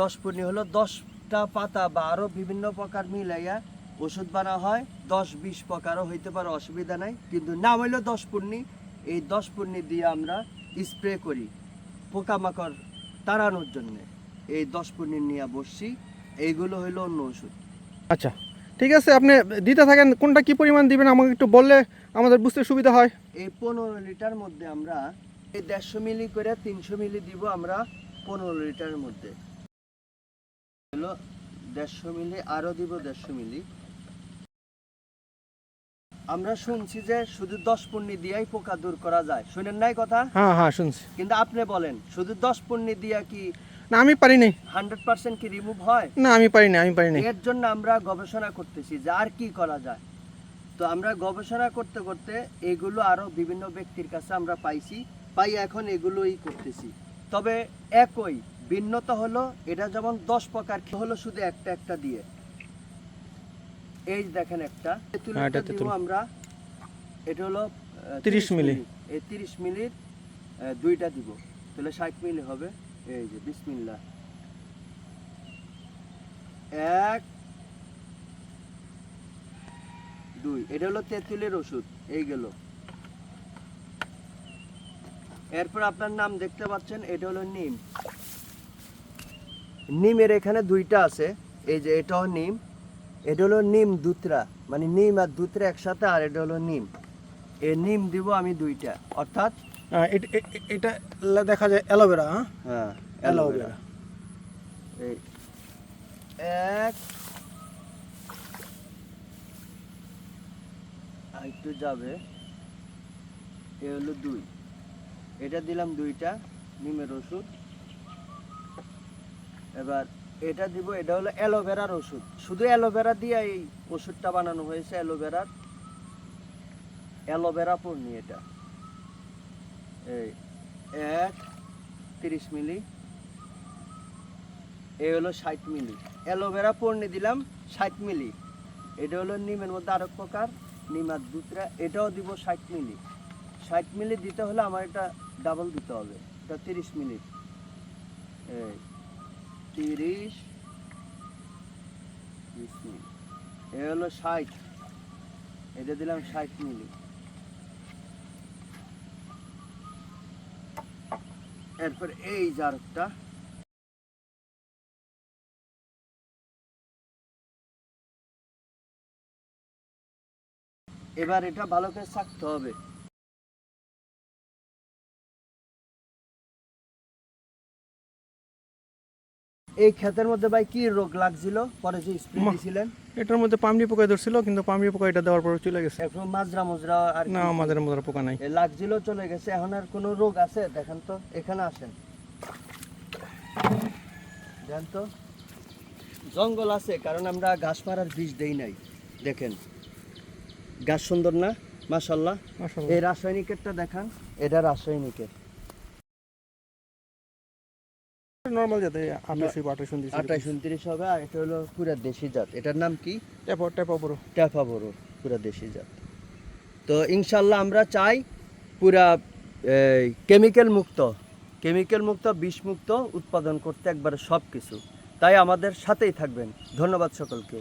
দশ পূর্ণি হলো দশটা পাতা বা আরও বিভিন্ন প্রকার মিলাইয়া ওষুধ বানা হয়। দশ বিশ প্রকারও হইতে পারে অসুবিধা নাই। কিন্তু না হইল দশ পূর্ণি এই দশ পূর্ণি দিয়ে আমরা স্প্রে করি পোকামাকড় তাড়ানোর জন্যে। এই দশ পূর্ণি নিয়ে বসছি। এইগুলো হইল অন্য ওষুধ। আচ্ছা ঠিক আছে আপনি দিতে থাকেন কোনটা কি পরিমাণ দিবেন আমাকে একটু বললে আমাদের বুঝতে সুবিধা হয়। এই পনেরো লিটার মধ্যে আমরা এই দেড়শো মিলি করে তিনশো মিলি দিব আমরা পনেরো লিটারের মধ্যে। হলো দেড়শো মিলি আরও দিব দেড়শো মিলি। আমরা শুনছি যে শুধু দশ পূর্ণি দিয়াই পোকা দূর করা যায়। শুনেন নাই কথা? হ্যাঁ হ্যাঁ শুনছি। কিন্তু আপনি বলেন শুধু দশ পূর্ণি দিয়া কি না আমি পারি নাই। হান্ড্রেড পার্সেন্ট কি রিমুভ হয়? না আমি পারি না আমি পারি নাই। এর জন্য আমরা গবেষণা করতেছি যে আর কি করা যায়। তো আমরা গবেষণা করতে করতে এগুলো আরও বিভিন্ন ব্যক্তির কাছে আমরা পাইছি পাই এখন এগুলোই করতেছি। তবে একই ভিন্নতা হলো এটা যেমন দশ প্রকার হলো শুধু একটা একটা দিয়ে। এই দেখেন একটা হ্যাঁ, দিব আমরা। এটা হলো 30 মিলি। এই তিরিশ মিলির দুইটা দিব। তাহলে ষাট মিলি হবে। এই যে বিসমিল্লা। এক দুই। এটা হলো তেঁতুলের ওষুধ। এই গেল। এরপর আপনার নাম দেখতে পাচ্ছেন এটা হলো নিম। নিমের এখানে দুইটা আছে। এই যে এটাও নিম এটা হলো নিম দুতরা মানে নিম আর দুতরা একসাথে আর এটা হলো নিম। এই নিম দিব আমি দুইটা। অর্থাৎ আহ, এট- এ- এ- দেখা যায় অ্যালোভেরা হ্যাঁ? হ্যাঁ অ্যালোভেরা। এই এক একটু যাবে। এ হলো দুই। এটা দিলাম দুইটা নিমের ওষুধ। এবার এটা দিব, এটা হলো অ্যালোভেরার ওষুধ। শুধু অ্যালোভেরা দিয়ে এই ওষুধটা বানানো হয়েছে, অ্যালোভেরার। অ্যালোভেরা পূর্ণি এটা। এই এক, তিরিশ মিলি। এই হলো ষাট মিলি। অ্যালোভেরা পণ্যে দিলাম ষাট মিলি। এটা হলো নিমের মধ্যে আরেক প্রকার নিমার দুধরা এটাও দিব ষাট মিলি। ষাট মিলি দিতে হলে আমার এটা ডাবল দিতে হবে। এটা তিরিশ মিলি। এই তিরিশ। এ হলো ষাট। এটা দিলাম ষাট মিলি। এরপর এই জারটা এবার এটা ভালো করে ছাকতে হবে। এই ক্ষেতের মধ্যে ভাই কি রোগ লাগছিল? পরে যে স্প্রে দিয়েছিলেন এটার মধ্যে পামড়ি পোকা ধরছিল কিন্তু পামড়ি পোকা এটা দেওয়ার পর চলে গেছে। এখন মাজরা মজরা আর না আমাদের মধ্যে পোকা নাই। লাগছিল চলে গেছে। এখন আর কোনো রোগ আছে? দেখেন তো এখানে আসেন। দেন তো। জঙ্গল আছে কারণ আমরা ঘাস মারার বীজ দেই নাই। দেখেন। গাছ সুন্দর না? মাশাআল্লাহ। এই রাসায়নিকেরটা দেখান। এটা রাসায়নিকের। নর্মাল আঠাশ আঠাশ উনত্রিশ আঠাশ উনত্রিশ হবে আর এটা হলো পুরা দেশি জাত। এটার নাম কি? টেপা টেপা বড়। টেপা বড় পুরা দেশি জাত। তো ইনশাল্লাহ আমরা চাই পুরা কেমিক্যাল মুক্ত কেমিক্যাল মুক্ত বিষ মুক্ত উৎপাদন করতে একবার সব কিছু তাই আমাদের সাথেই থাকবেন। ধন্যবাদ সকলকে।